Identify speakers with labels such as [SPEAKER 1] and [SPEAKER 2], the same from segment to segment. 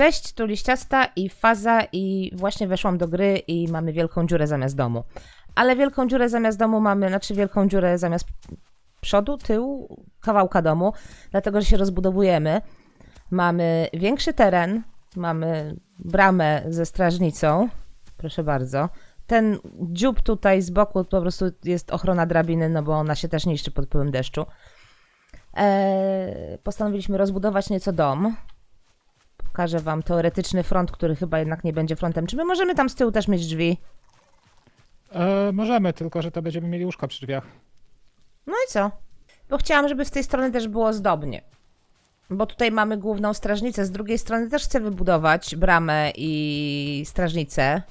[SPEAKER 1] Cześć, tu Liściasta i Faza i właśnie weszłam do gry i mamy wielką dziurę zamiast domu. Ale wielką dziurę zamiast domu mamy, znaczy wielką dziurę zamiast przodu, tyłu, kawałka domu, dlatego że się rozbudowujemy. Mamy większy teren, mamy bramę ze strażnicą, proszę bardzo. Ten dziób tutaj z boku po prostu jest ochrona drabiny, no bo ona się też niszczy pod wpływem deszczu. Eee, postanowiliśmy rozbudować nieco dom. Pokażę wam teoretyczny front, który chyba jednak nie będzie frontem. Czy my możemy tam z tyłu też mieć drzwi?
[SPEAKER 2] E, możemy, tylko że to będziemy mieli łóżka przy drzwiach.
[SPEAKER 1] No i co? Bo chciałam, żeby z tej strony też było zdobnie. Bo tutaj mamy główną strażnicę, z drugiej strony też chcę wybudować bramę i strażnicę.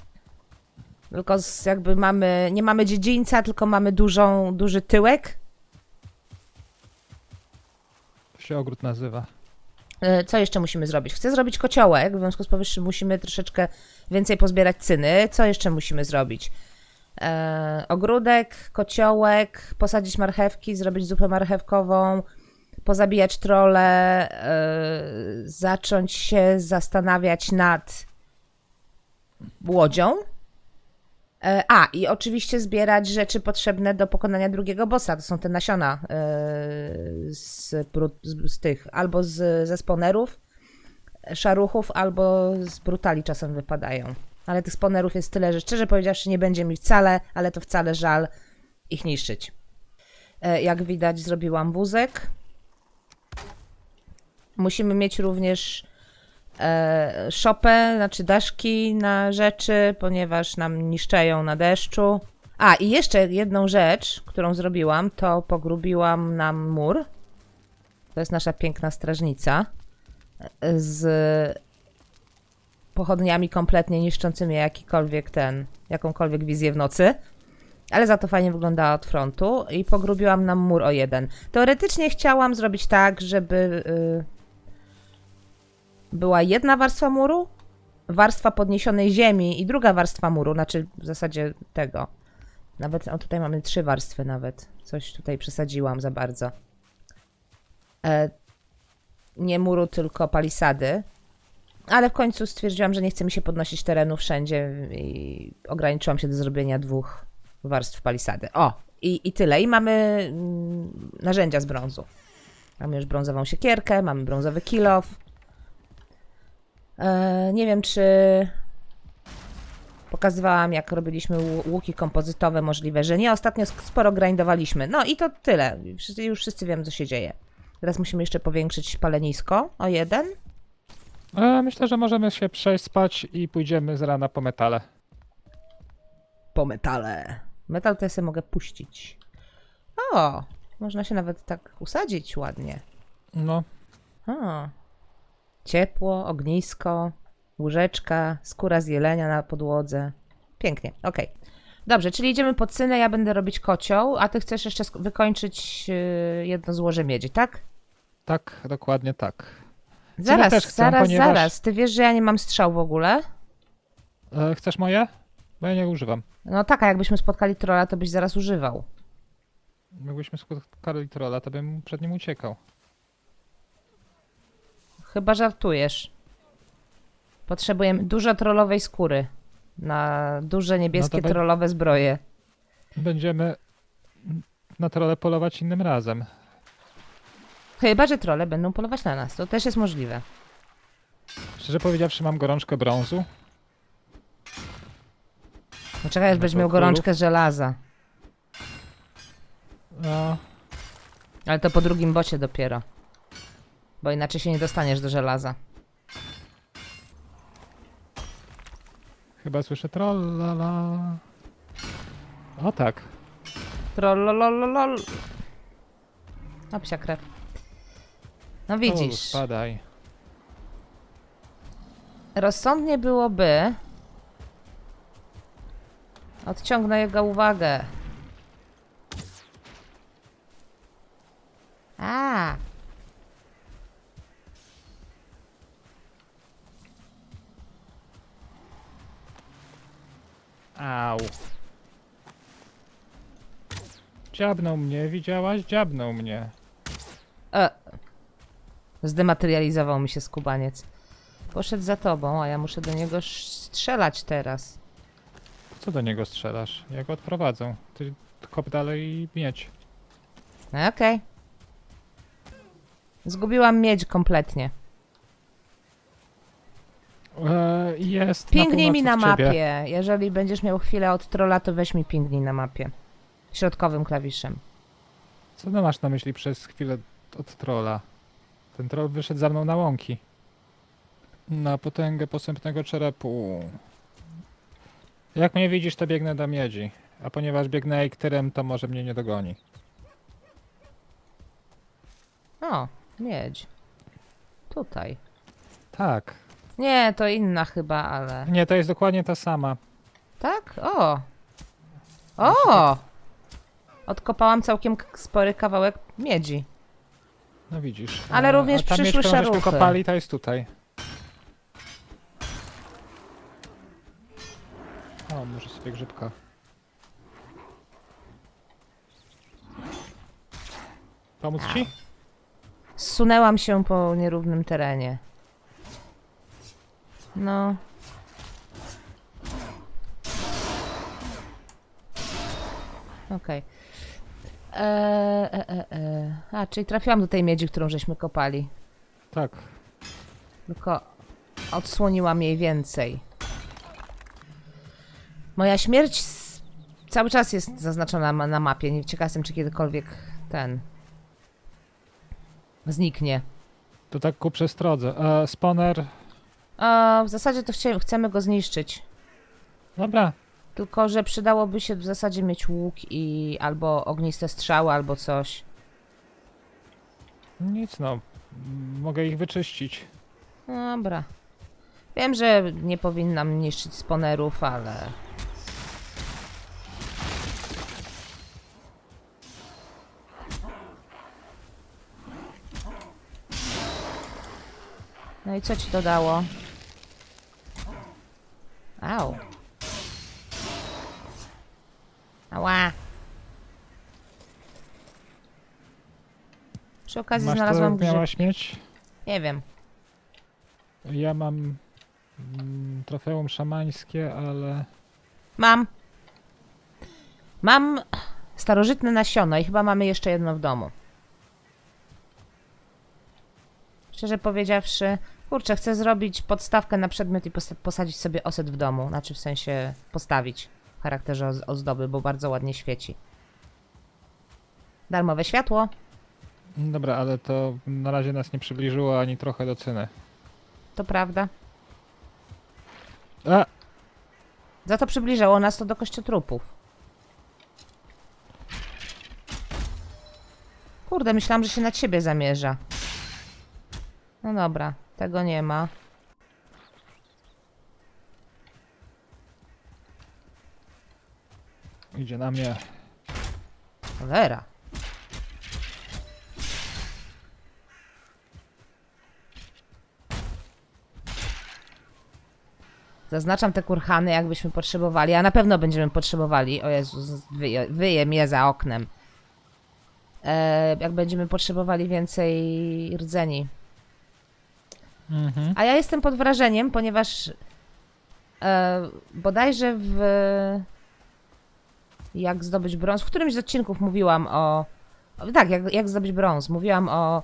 [SPEAKER 1] Tylko z, jakby mamy, nie mamy dziedzińca, tylko mamy dużą, duży tyłek.
[SPEAKER 2] To się ogród nazywa.
[SPEAKER 1] E, Co jeszcze musimy zrobić? Chcę zrobić kociołek, w związku z powyższym musimy troszeczkę więcej pozbierać cyny. Co jeszcze musimy zrobić? E, ogródek, kociołek, posadzić marchewki, zrobić zupę marchewkową, pozabijać trole, e, zacząć się zastanawiać nad łodzią. E, A, i oczywiście zbierać rzeczy potrzebne do pokonania drugiego bossa. To są te nasiona e, z, z, z tych, albo z, ze sponerów, szaruchów, albo z brutali czasem wypadają. Ale tych sponerów jest tyle, że szczerze powiedziawszy nie będzie mi wcale, ale to wcale żal ich niszczyć. E, Jak widać zrobiłam wózek. Musimy mieć również szopę, znaczy daszki na rzeczy, ponieważ nam niszczeją na deszczu. A, i jeszcze jedną rzecz, którą zrobiłam, to pogrubiłam nam mur. To jest nasza piękna strażnica. e, Z pochodniami kompletnie niszczącymi jakikolwiek ten, jakąkolwiek wizję w nocy. Ale za to fajnie wyglądała od frontu i pogrubiłam nam mur o jeden. Teoretycznie chciałam zrobić tak, żeby y, była jedna warstwa muru, warstwa podniesionej ziemi i druga warstwa muru, znaczy w zasadzie tego. Nawet, o tutaj mamy trzy warstwy nawet. Coś tutaj przesadziłam za bardzo. E, nie muru, tylko palisady. Ale w końcu stwierdziłam, że nie chce mi się podnosić terenu wszędzie i ograniczyłam się do zrobienia dwóch warstw palisady. O, i, i tyle. I mamy mm, narzędzia z brązu. Mamy już brązową siekierkę, mamy brązowy kilof. E, nie wiem, czy pokazywałam, jak robiliśmy łu- łuki kompozytowe, możliwe, że nie. Ostatnio sporo grindowaliśmy. No i to tyle. Już wszyscy wiemy, co się dzieje. Teraz musimy jeszcze powiększyć palenisko o jeden.
[SPEAKER 2] E, myślę, że możemy się przejść spać i pójdziemy z rana po metale.
[SPEAKER 1] po metale. Metal to ja sobie mogę puścić. O, można się nawet tak usadzić ładnie.
[SPEAKER 2] No,
[SPEAKER 1] O. Ciepło, ognisko, łóżeczka, skóra z jelenia na podłodze. Pięknie, okej. Dobrze, czyli idziemy pod cynę, ja będę robić kocioł, a ty chcesz jeszcze wykończyć yy, jedno złoże miedzi, tak?
[SPEAKER 2] tak, dokładnie tak.
[SPEAKER 1] Zaraz,
[SPEAKER 2] chcę,
[SPEAKER 1] zaraz,
[SPEAKER 2] ponieważ-
[SPEAKER 1] zaraz. Ty wiesz, że ja nie mam strzał w ogóle?
[SPEAKER 2] E, chcesz moje? Bo ja nie używam.
[SPEAKER 1] No tak, a jakbyśmy spotkali trolla, to byś zaraz używał.
[SPEAKER 2] Jakbyśmy spotkali trolla, to bym przed nim uciekał.
[SPEAKER 1] Chyba żartujesz. Potrzebujemy dużo trollowej skóry. Na duże niebieskie
[SPEAKER 2] No be-
[SPEAKER 1] trollowe zbroje.
[SPEAKER 2] Będziemy na trolle polować innym razem.
[SPEAKER 1] Chyba, że trolle będą polować na nas. To też jest możliwe.
[SPEAKER 2] Szczerze powiedziawszy, mam gorączkę brązu.
[SPEAKER 1] No czekaj, aż będziesz miał gorączkę żelaza.
[SPEAKER 2] No,
[SPEAKER 1] Ale to po drugim bocie dopiero. Bo inaczej się nie dostaniesz do żelaza.
[SPEAKER 2] chyba słyszę trollala. O tak.
[SPEAKER 1] Trollolololol. O, psia krew. No
[SPEAKER 2] O,
[SPEAKER 1] widzisz.
[SPEAKER 2] spadaj.
[SPEAKER 1] Rozsądnie byłoby... Odciągnę jego uwagę. A.
[SPEAKER 2] Au. Dziabnął mnie, widziałaś? Dziabnął mnie.
[SPEAKER 1] E. Zdematerializował mi się skubaniec. Poszedł za tobą, a ja muszę do niego strzelać teraz.
[SPEAKER 2] Co do niego strzelasz? Ja go odprowadzę. Ty kop dalej i mieć.
[SPEAKER 1] No, Okej. Zgubiłam miedź kompletnie.
[SPEAKER 2] E, jest
[SPEAKER 1] Pingnij mi na
[SPEAKER 2] północy od ciebie.
[SPEAKER 1] mapie. Jeżeli będziesz miał chwilę od trolla, to weź mi pingnij na mapie. Środkowym klawiszem.
[SPEAKER 2] Co ty masz na myśli przez chwilę od trolla? Ten troll wyszedł za mną na łąki. Na potęgę posępnego czerepu. Jak mnie widzisz, to biegnę do miedzi. A ponieważ biegnę Eiktyrem, to może mnie nie dogoni.
[SPEAKER 1] O, miedź. Tutaj.
[SPEAKER 2] Tak.
[SPEAKER 1] Nie, to inna chyba, ale...
[SPEAKER 2] Nie, to jest dokładnie ta sama.
[SPEAKER 1] Tak? O! O! Odkopałam całkiem k- spory kawałek miedzi.
[SPEAKER 2] No widzisz.
[SPEAKER 1] Ale
[SPEAKER 2] E,
[SPEAKER 1] również
[SPEAKER 2] a ta
[SPEAKER 1] przyszły
[SPEAKER 2] którą żeśmy
[SPEAKER 1] szaruchy.
[SPEAKER 2] kopali, to jest tutaj. O, może sobie grzybka. Pomóc ci?
[SPEAKER 1] Zsunęłam się po nierównym terenie. No. Okej. E, e, e, e. A, czyli trafiłam do tej miedzi, którą żeśmy kopali.
[SPEAKER 2] Tak.
[SPEAKER 1] Tylko odsłoniłam jej więcej. Moja śmierć s- cały czas jest zaznaczona ma- na mapie. Nie ciekawa jestem, czy kiedykolwiek ten zniknie.
[SPEAKER 2] To tak ku przestrodze. E, spawner.
[SPEAKER 1] A w zasadzie to chcie, chcemy go zniszczyć.
[SPEAKER 2] Dobra.
[SPEAKER 1] Tylko, że przydałoby się w zasadzie mieć łuk i albo ogniste strzały, albo coś.
[SPEAKER 2] Nic no. M- Mogę ich wyczyścić.
[SPEAKER 1] Dobra. Wiem, że nie powinnam niszczyć sponerów, ale... No i co ci to dało? Au. Ała. Przy okazji
[SPEAKER 2] Masz
[SPEAKER 1] znalazłam
[SPEAKER 2] to,
[SPEAKER 1] grzyb.
[SPEAKER 2] miałaś mieć?
[SPEAKER 1] Nie wiem.
[SPEAKER 2] Ja mam mm, trofeum szamańskie, ale...
[SPEAKER 1] Mam. Mam starożytne nasiona i chyba mamy jeszcze jedno w domu. Szczerze powiedziawszy, kurczę, chcę zrobić podstawkę na przedmiot i posadzić sobie oset w domu. Znaczy w sensie postawić w charakterze oz- ozdoby, bo bardzo ładnie świeci. Darmowe światło.
[SPEAKER 2] Dobra, ale to na razie nas nie przybliżyło ani trochę do ceny.
[SPEAKER 1] To prawda.
[SPEAKER 2] A!
[SPEAKER 1] Za to przybliżało nas to do kościotrupów. Kurde, myślałam, że się na ciebie zamierza. No dobra, tego nie ma.
[SPEAKER 2] Idzie na mnie.
[SPEAKER 1] Cholera. Zaznaczam te kurhany, jakbyśmy potrzebowali, a na pewno będziemy potrzebowali. O Jezus, wyje, wyje mnie za oknem. E, jak będziemy potrzebowali więcej rdzeni.
[SPEAKER 2] Mhm.
[SPEAKER 1] A ja jestem pod wrażeniem, ponieważ e, bodajże w jak zdobyć brąz, w którymś z odcinków mówiłam o, tak, jak, jak zdobyć brąz, mówiłam o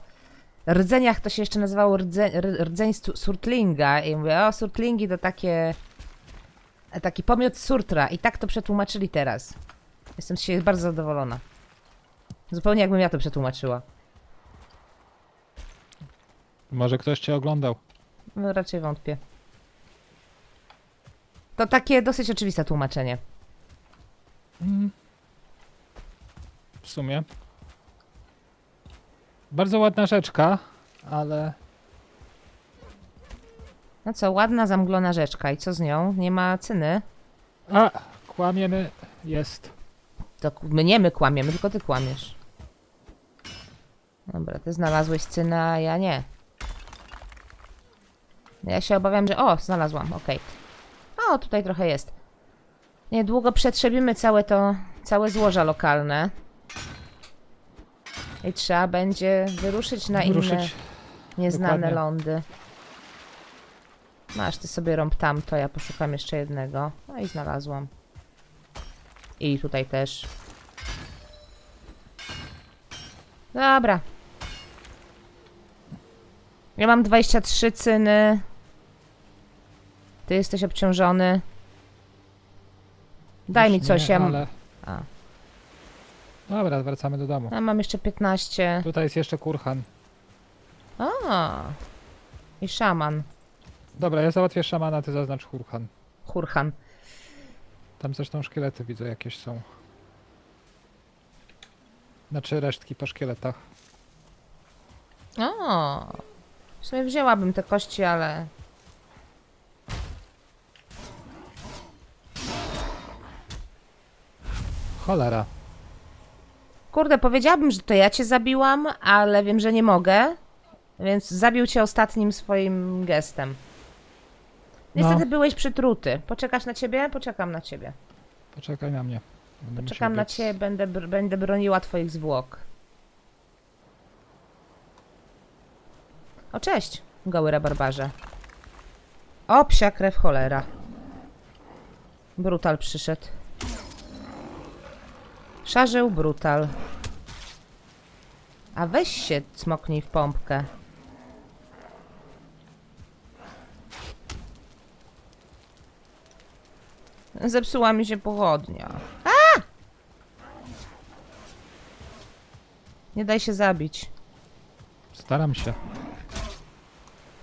[SPEAKER 1] rdzeniach, to się jeszcze nazywało rdze, rdzeń surtlinga i mówię, o surtlingi to takie taki pomiot surtra i tak to przetłumaczyli teraz. Jestem siebie bardzo zadowolona. Zupełnie jakbym ja to przetłumaczyła.
[SPEAKER 2] Może ktoś cię oglądał.
[SPEAKER 1] No raczej wątpię. To takie dosyć oczywiste tłumaczenie.
[SPEAKER 2] Mm. W sumie. Bardzo ładna rzeczka, ale
[SPEAKER 1] No co, ładna zamglona rzeczka i co z nią? Nie ma cyny?
[SPEAKER 2] A, kłamiemy. Jest.
[SPEAKER 1] To k- my nie my kłamiemy, tylko ty kłamiesz. Dobra, ty znalazłeś cynę, a ja nie. Ja się obawiam, że... O, znalazłam, okej. O, tutaj trochę jest. Niedługo przetrzebimy całe to... Całe złoża lokalne. I trzeba będzie wyruszyć na inne
[SPEAKER 2] Ruszyć.
[SPEAKER 1] nieznane
[SPEAKER 2] dokładnie.
[SPEAKER 1] lądy. Masz, ty sobie rąb tam, to ja poszukam jeszcze jednego. No i znalazłam. I tutaj też. Dobra. Ja mam 23 cyny. Ty jesteś obciążony. Daj mi
[SPEAKER 2] Już
[SPEAKER 1] coś,
[SPEAKER 2] nie,
[SPEAKER 1] ja...
[SPEAKER 2] Ale...
[SPEAKER 1] A.
[SPEAKER 2] Dobra, wracamy do domu.
[SPEAKER 1] ja mam jeszcze 15.
[SPEAKER 2] Tutaj jest jeszcze kurhan.
[SPEAKER 1] A. I szaman.
[SPEAKER 2] Dobra, ja załatwię szamana, ty zaznacz kurhan.
[SPEAKER 1] Hurhan.
[SPEAKER 2] Tam zresztą szkielety widzę jakieś są. Znaczy resztki po szkieletach.
[SPEAKER 1] O. W sumie wzięłabym te kości, ale...
[SPEAKER 2] Cholera.
[SPEAKER 1] Kurde, powiedziałabym, że to ja cię zabiłam, ale wiem, że nie mogę. Więc zabił cię ostatnim swoim gestem. Niestety
[SPEAKER 2] No.
[SPEAKER 1] byłeś przytruty. Poczekasz na ciebie? Poczekam na ciebie.
[SPEAKER 2] Poczekaj na mnie. Będę
[SPEAKER 1] Poczekam na
[SPEAKER 2] biec.
[SPEAKER 1] ciebie, będę, br- będę broniła twoich zwłok. O, cześć, goły rabarbarze. O, psia krew cholera. Brutal przyszedł. Szarzył brutal. A weź się, cmoknij w pompkę. Zepsuła mi się pochodnia. Nie daj się zabić.
[SPEAKER 2] Staram się.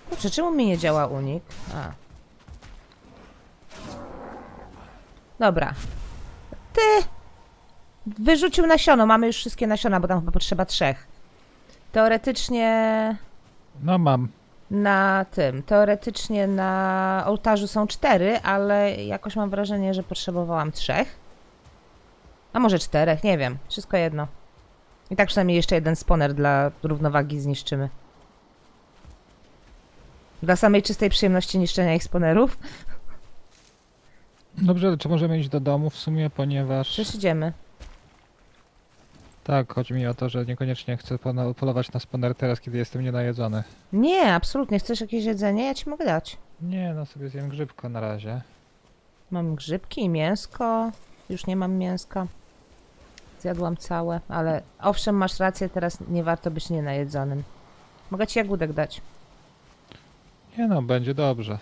[SPEAKER 1] Kurczę, czemu mi nie działa unik? A. Dobra. Ty! Wyrzucił nasiono. Mamy już wszystkie nasiona, bo tam chyba potrzeba trzech. Teoretycznie
[SPEAKER 2] No mam.
[SPEAKER 1] na tym, teoretycznie na ołtarzu są cztery, ale jakoś mam wrażenie, że potrzebowałam trzech. A może czterech, nie wiem. Wszystko jedno. I tak przynajmniej jeszcze jeden sponer dla równowagi zniszczymy. Dla samej czystej przyjemności niszczenia ich sponerów.
[SPEAKER 2] Dobrze, ale czy możemy iść do domu w sumie, ponieważ...
[SPEAKER 1] Przecież idziemy.
[SPEAKER 2] Tak, chodzi mi o to, że niekoniecznie chcę pona- polować na spawner teraz, kiedy jestem nienajedzony.
[SPEAKER 1] Nie, absolutnie. Chcesz jakieś jedzenie? Ja ci mogę dać.
[SPEAKER 2] Nie, no sobie zjem grzybko na razie.
[SPEAKER 1] Mam grzybki i mięsko. Już nie mam mięska. Zjadłam całe, ale owszem, masz rację, teraz nie warto być nienajedzonym. Mogę ci jagódek dać.
[SPEAKER 2] Nie no, będzie dobrze.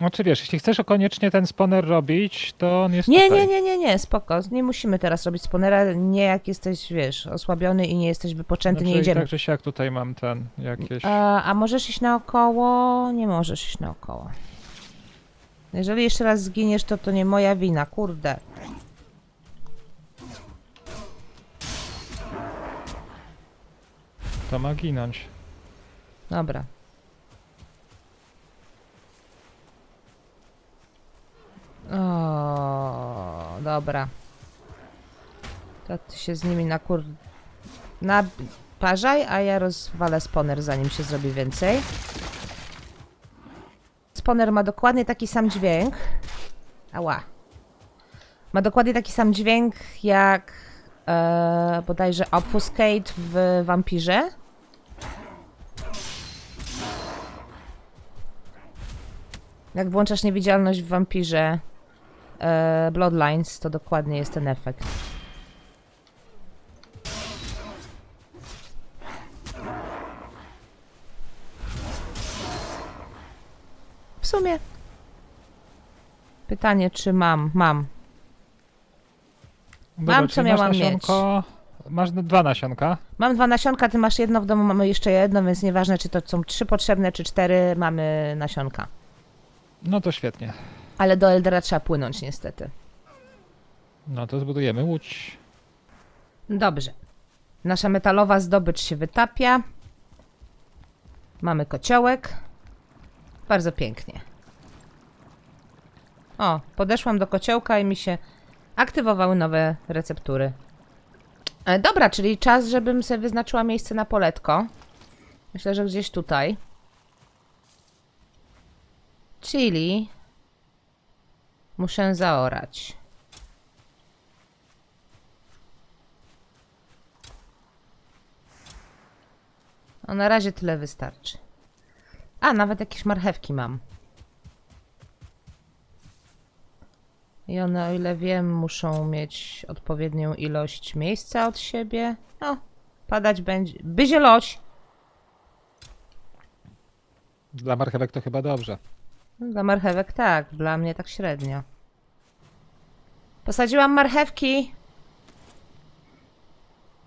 [SPEAKER 2] Znaczy wiesz, jeśli chcesz koniecznie ten spawner robić, to on jest
[SPEAKER 1] Nie,
[SPEAKER 2] tutaj.
[SPEAKER 1] nie, nie, nie, nie, spoko. Nie musimy teraz robić sponera. Nie jak jesteś, wiesz, osłabiony i nie jesteś wypoczęty,
[SPEAKER 2] Znaczy,
[SPEAKER 1] nie idziemy.
[SPEAKER 2] Tak czy siak tutaj mam ten, jakieś...
[SPEAKER 1] A, a możesz iść naokoło? Nie możesz iść naokoło. Jeżeli jeszcze raz zginiesz, to to nie moja wina, kurde.
[SPEAKER 2] To ma ginąć.
[SPEAKER 1] Dobra. O, dobra. To ty się z nimi nakur... Naparzaj, a ja rozwalę sponer, zanim się zrobi więcej. Sponer ma dokładnie taki sam dźwięk. Ała. Ma dokładnie taki sam dźwięk jak e, bodajże Obfuscate w Wampirze. Jak włączasz niewidzialność w wampirze e, Bloodlines, to dokładnie jest ten efekt. W sumie. Pytanie, czy mam? Mam.
[SPEAKER 2] Dobra,
[SPEAKER 1] Mam, co
[SPEAKER 2] czyli masz
[SPEAKER 1] miałam
[SPEAKER 2] nasionko... Masz dwa nasionka.
[SPEAKER 1] Mam dwa nasionka, ty masz jedno, w domu mamy jeszcze jedno, więc nieważne, czy to są trzy potrzebne, czy cztery, mamy nasionka.
[SPEAKER 2] No to świetnie.
[SPEAKER 1] Ale do Eldera trzeba płynąć, niestety.
[SPEAKER 2] No to zbudujemy łódź.
[SPEAKER 1] Dobrze. Nasza metalowa zdobycz się wytapia. Mamy kociołek. Bardzo pięknie. O, podeszłam do kociołka i mi się aktywowały nowe receptury. E, dobra, czyli czas, żebym sobie wyznaczyła miejsce na poletko. Myślę, że gdzieś tutaj. Czyli muszę zaorać. No na razie tyle wystarczy. A, nawet jakieś marchewki mam. I one, o ile wiem, muszą mieć odpowiednią ilość miejsca od siebie. No, padać będzie. Byzie loć!
[SPEAKER 2] Dla marchewek to chyba dobrze.
[SPEAKER 1] Dla marchewek tak, dla mnie tak średnio. Posadziłam marchewki.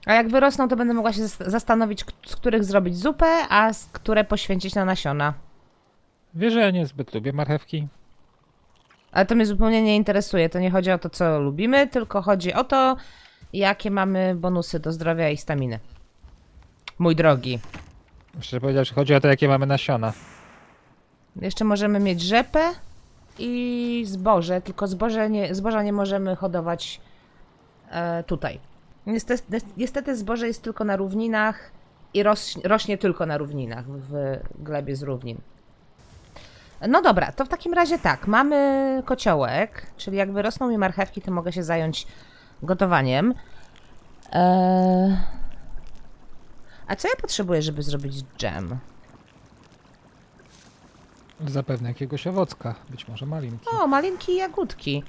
[SPEAKER 1] A jak wyrosną, to będę mogła się zas- zastanowić, z których zrobić zupę, a z które poświęcić na nasiona.
[SPEAKER 2] Wiesz, że ja niezbyt lubię marchewki.
[SPEAKER 1] Ale to mnie zupełnie nie interesuje. To nie chodzi o to, co lubimy, tylko chodzi o to, jakie mamy bonusy do zdrowia i staminy. Mój drogi.
[SPEAKER 2] Szczerze powiedziawszy, chodzi o to, jakie mamy nasiona.
[SPEAKER 1] Jeszcze możemy mieć rzepę i zboże, tylko zboże nie, zboża nie możemy hodować e, tutaj. Niestety, niestety zboże jest tylko na równinach i roś, rośnie tylko na równinach, w glebie z równin. No dobra, to w takim razie tak, mamy kociołek, czyli jak wyrosną mi marchewki, to mogę się zająć gotowaniem. Eee... A co ja potrzebuję, żeby zrobić dżem?
[SPEAKER 2] Zapewne jakiegoś owocka, być może malinki.
[SPEAKER 1] O, malinki i jagódki.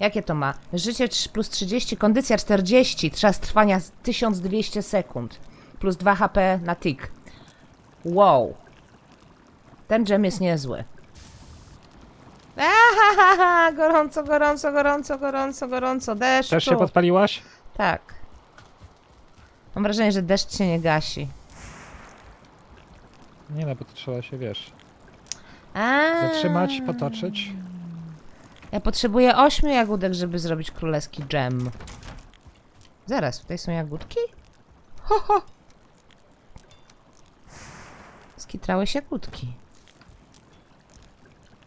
[SPEAKER 1] Jakie to ma? Życie trz- plus 30, kondycja 40, czas trwania z 1200 sekund. Plus 2 HP na tik. Wow. Ten dżem jest niezły. Ahahaha, gorąco, gorąco, gorąco, gorąco, gorąco, deszcz.
[SPEAKER 2] Też się podpaliłaś?
[SPEAKER 1] Tak. Mam wrażenie, że deszcz się nie gasi.
[SPEAKER 2] Nie no, bo to trzeba się, wiesz,
[SPEAKER 1] A.
[SPEAKER 2] zatrzymać, potoczyć.
[SPEAKER 1] Ja potrzebuję ośmiu jagódek, żeby zrobić królewski dżem. Zaraz, tutaj są jagódki? Ho, ho. Skitrałeś jagódki.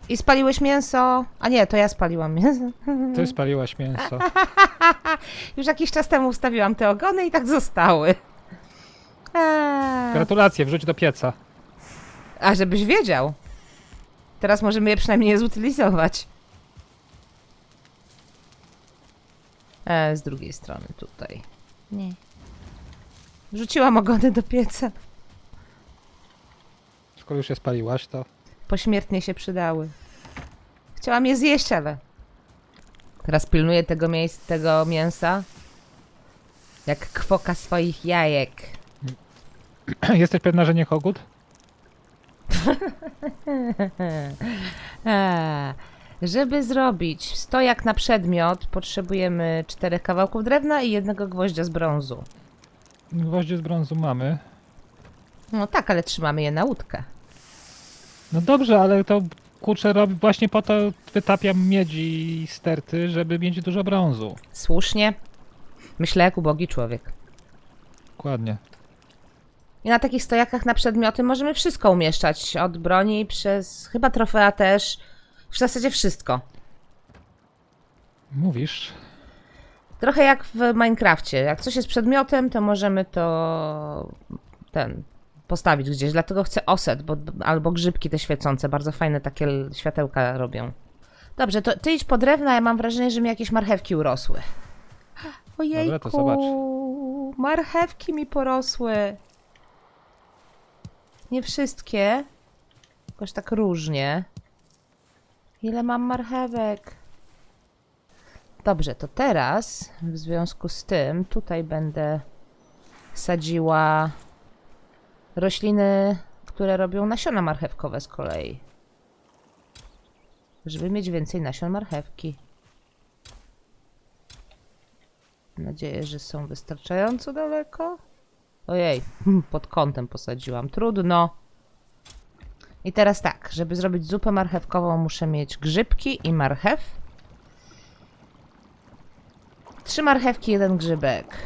[SPEAKER 1] I spaliłeś mięso. A nie, to ja spaliłam mięso.
[SPEAKER 2] Ty spaliłaś mięso.
[SPEAKER 1] Już jakiś czas temu ustawiłam te ogony i tak zostały. Eee.
[SPEAKER 2] Gratulacje, wrzuć do pieca.
[SPEAKER 1] A żebyś wiedział. Teraz możemy je przynajmniej zutylizować. E, z drugiej strony tutaj. Nie. Wrzuciłam ogony do pieca.
[SPEAKER 2] Skoro już je spaliłaś, to
[SPEAKER 1] Pośmiertnie się przydały. Chciałam je zjeść, ale... Teraz pilnuję tego miejsc, tego mięsa. Jak kwoka swoich jajek.
[SPEAKER 2] jesteś pewna, że nie kogut?
[SPEAKER 1] Żeby zrobić stojak na przedmiot, potrzebujemy czterech kawałków drewna i jednego gwoździa z brązu.
[SPEAKER 2] Gwoździe z brązu mamy.
[SPEAKER 1] No tak, ale trzymamy je na łódkę.
[SPEAKER 2] No dobrze, ale to kurczę robi właśnie po to wytapiam miedzi i sterty, żeby mieć dużo brązu.
[SPEAKER 1] Słusznie. Myślę jak ubogi człowiek.
[SPEAKER 2] Dokładnie.
[SPEAKER 1] I na takich stojakach na przedmioty możemy wszystko umieszczać. Od broni przez chyba trofea też. W zasadzie wszystko.
[SPEAKER 2] Mówisz?
[SPEAKER 1] Trochę jak w Minecrafcie. Jak coś jest przedmiotem, to możemy to ten postawić gdzieś. Dlatego chcę oset, bo, albo grzybki te świecące. Bardzo fajne takie światełka robią. Dobrze, to ty idź po drewna, ja mam wrażenie, że mi jakieś marchewki urosły. Ojejku,
[SPEAKER 2] Dobra, to zobacz.
[SPEAKER 1] marchewki mi porosły. Nie wszystkie, jakoś tak różnie. Ile mam marchewek? Dobrze, to teraz w związku z tym tutaj będę sadziła rośliny, które robią nasiona marchewkowe z kolei. Żeby mieć więcej nasion marchewki. Mam nadzieję, że są wystarczająco daleko. Ojej, pod kątem posadziłam. Trudno. I teraz tak, żeby zrobić zupę marchewkową, muszę mieć grzybki i marchew. Trzy marchewki, jeden grzybek.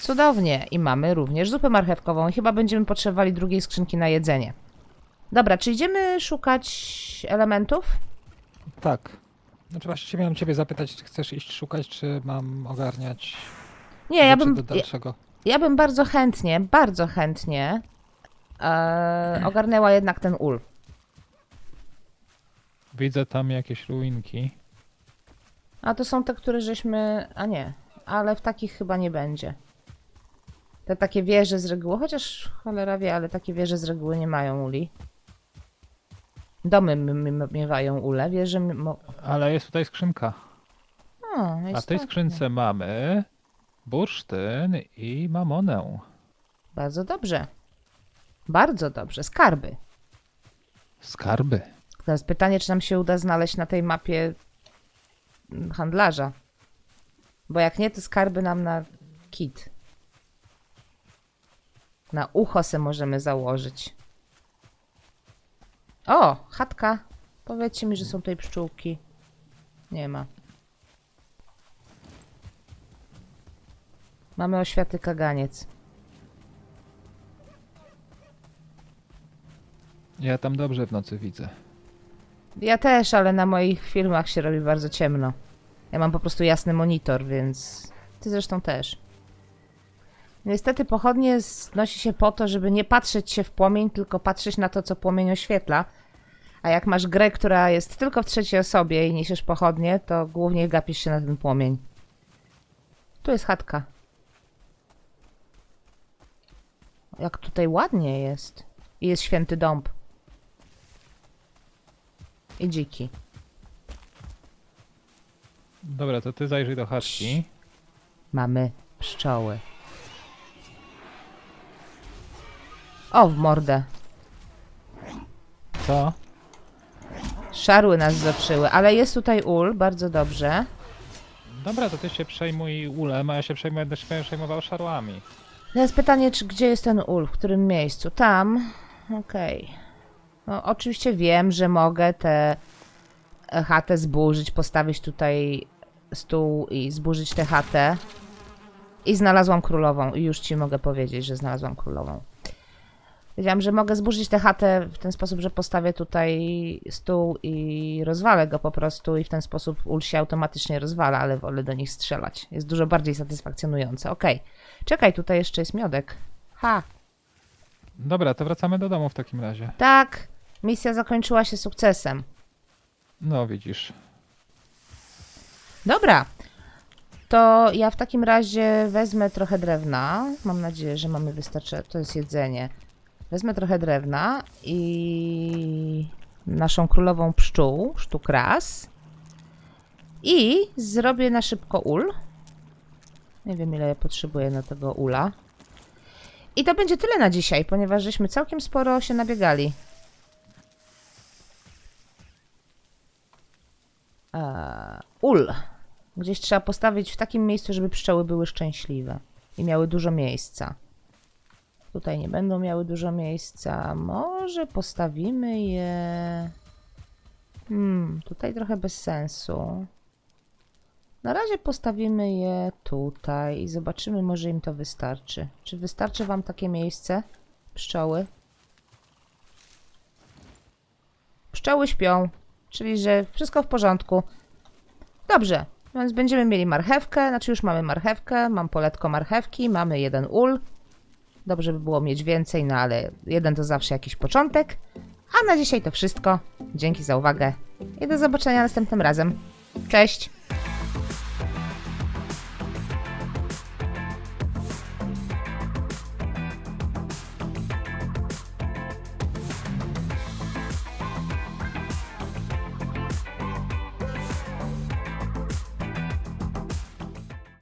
[SPEAKER 1] Cudownie. I mamy również zupę marchewkową. Chyba będziemy potrzebowali drugiej skrzynki na jedzenie. Dobra, czy idziemy szukać elementów?
[SPEAKER 2] Tak. Znaczy właściwie miałem ciebie zapytać, czy chcesz iść szukać, czy mam ogarniać
[SPEAKER 1] Nie, ja
[SPEAKER 2] rzeczy
[SPEAKER 1] bym,
[SPEAKER 2] do
[SPEAKER 1] ja,
[SPEAKER 2] dalszego.
[SPEAKER 1] ja bym bardzo chętnie, bardzo chętnie e, ogarnęła jednak ten ul.
[SPEAKER 2] Widzę tam jakieś ruinki.
[SPEAKER 1] A to są te, które żeśmy. A nie, ale w takich chyba nie będzie. Te takie wieże z reguły, chociaż cholera wie, ale takie wieże z reguły nie mają uli. Domy m- m- miewają Mo...
[SPEAKER 2] Ale jest tutaj skrzynka.
[SPEAKER 1] O,
[SPEAKER 2] A w tej
[SPEAKER 1] tak.
[SPEAKER 2] skrzynce mamy bursztyn i mamonę.
[SPEAKER 1] Bardzo dobrze. Bardzo dobrze. Skarby.
[SPEAKER 2] Skarby.
[SPEAKER 1] Teraz pytanie, czy nam się uda znaleźć na tej mapie handlarza. Bo jak nie, to skarby nam na kit. Na ucho se możemy założyć. O, chatka. Powiedzcie mi, że są tutaj pszczółki. Nie ma. Mamy oświaty kaganiec.
[SPEAKER 2] Ja tam dobrze w nocy widzę.
[SPEAKER 1] Ja też, ale na moich filmach się robi bardzo ciemno. Ja mam po prostu jasny monitor, więc ty zresztą też. Niestety pochodnie znosi się po to, żeby nie patrzeć się w płomień, tylko patrzeć na to, co płomień oświetla. A jak masz grę, która jest tylko w trzeciej osobie i niesiesz pochodnie, to głównie gapisz się na ten płomień. Tu jest chatka. Jak tutaj ładnie jest. I jest święty dąb. I dziki.
[SPEAKER 2] Dobra, to ty zajrzyj do chaczki.
[SPEAKER 1] Mamy pszczoły. O, w mordę.
[SPEAKER 2] Co?
[SPEAKER 1] Szarły nas zoczyły, ale jest tutaj ul, bardzo dobrze.
[SPEAKER 2] Dobra, to ty się przejmuj ulem, a ja się przejmuję, będę się przejmował szarłami.
[SPEAKER 1] Teraz pytanie, czy gdzie jest ten ul, w którym miejscu? Tam. Okej. No, oczywiście wiem, że mogę tę chatę zburzyć, postawić tutaj stół i zburzyć tę chatę. I znalazłam królową. I już ci mogę powiedzieć, że znalazłam królową. Wiedziałam, że mogę zburzyć tę chatę w ten sposób, że postawię tutaj stół i rozwalę go po prostu i w ten sposób ul się automatycznie rozwala, ale wolę do nich strzelać. Jest dużo bardziej satysfakcjonujące. Okej. Czekaj, tutaj jeszcze jest miodek. Ha,
[SPEAKER 2] Dobra, to wracamy do domu w takim razie.
[SPEAKER 1] tak. Misja zakończyła się sukcesem.
[SPEAKER 2] No widzisz.
[SPEAKER 1] Dobra. To ja w takim razie wezmę trochę drewna. Mam nadzieję, że mamy wystarczająco. To jest jedzenie. Wezmę trochę drewna i naszą królową pszczół, sztuk raz. I zrobię na szybko ul. Nie wiem, ile ja potrzebuję na tego ula. I to będzie tyle na dzisiaj, ponieważ żeśmy całkiem sporo się nabiegali. Eee, ul. Gdzieś trzeba postawić w takim miejscu, żeby pszczoły były szczęśliwe i miały dużo miejsca. Tutaj nie będą miały dużo miejsca. Może postawimy je. Hmm, tutaj trochę bez sensu. Na razie postawimy je tutaj i zobaczymy, może im to wystarczy. Czy wystarczy Wam takie miejsce? Pszczoły? Pszczoły śpią, czyli że wszystko w porządku. Dobrze, więc będziemy mieli marchewkę, znaczy już mamy marchewkę, mam poletko marchewki, mamy jeden ul. Dobrze by było mieć więcej, no ale jeden to zawsze jakiś początek. A na dzisiaj to wszystko. Dzięki za uwagę i do zobaczenia następnym razem. Cześć!